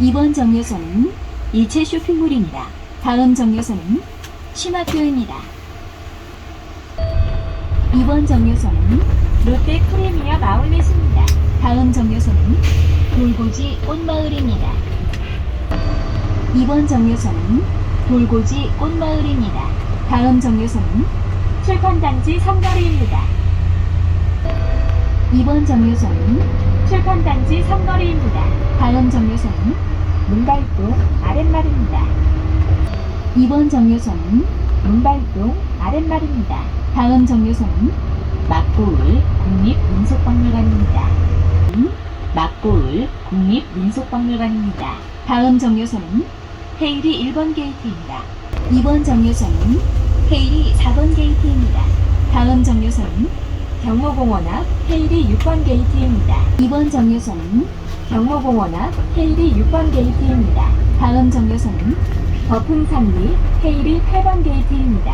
이번 정류소는 일체 쇼핑몰입니다. 다음 정류소는 신학교입니다. 이번 정류소는 롯데 프리미엄 아울렛입니다. 다음 정류소는 돌고지 꽃마을입니다. 이번 정류소는 돌고지 꽃마을입니다. 다음 정류소는 출판단지 삼거리입니다. 이번 정류소는 출판단지 삼거리입니다. 정류소는 문발동 아랫말입니다. 이번 정류소는 문발동 아랫말입니다. 다음 정류소는 막고을 국립민속박물관입니다. 음, 막고을 국립민속박물관입니다. 다음 정류소는 헤이리 1번 게이트입니다. 이번 정류소는 헤이리 4번 게이트입니다. 다음 정류소는 경모공원 앞 헤이리 6번 게이트입니다. 이번 정류소는 경모공원 앞 헤이리 6번 게이트입니다. 다음 정류소는 버풍산리 헤이리 8번 게이트입니다.